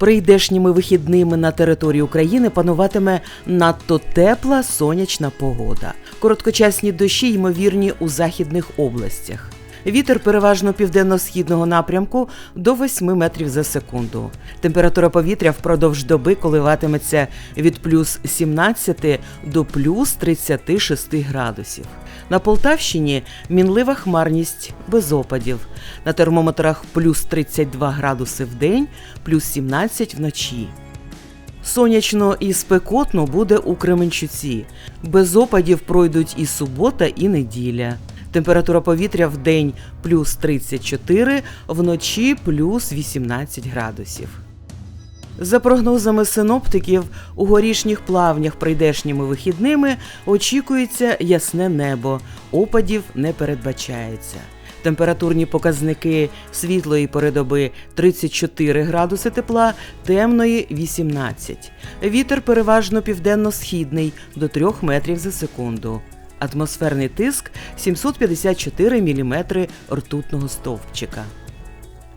Прийдешніми вихідними на території України пануватиме надто тепла сонячна погода. Короткочасні дощі ймовірні у західних областях. Вітер переважно південно-східного напрямку до 8 метрів за секунду. Температура повітря впродовж доби коливатиметься від плюс 17 до плюс 36 градусів. На Полтавщині мінлива хмарність без опадів. На термометрах плюс 32 градуси в день, плюс 17 вночі. Сонячно і спекотно буде у Кременчуці. Без опадів пройдуть і субота, і неділя. Температура повітря в день плюс 34, вночі плюс 18 градусів. За прогнозами синоптиків, у горішніх плавнях прийдешніми вихідними очікується ясне небо, опадів не передбачається. Температурні показники світлої пори доби 34 градуси тепла, темної 18. Вітер переважно південно-східний до 3 метрів за секунду. Атмосферний тиск 754 мм ртутного стовпчика.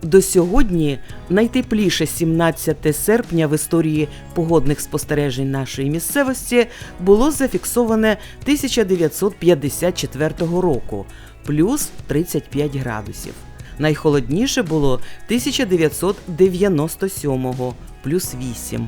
До сьогодні найтепліше 17 серпня в історії погодних спостережень нашої місцевості було зафіксоване 1954 року плюс 35 градусів. Найхолодніше було 1997 плюс 8.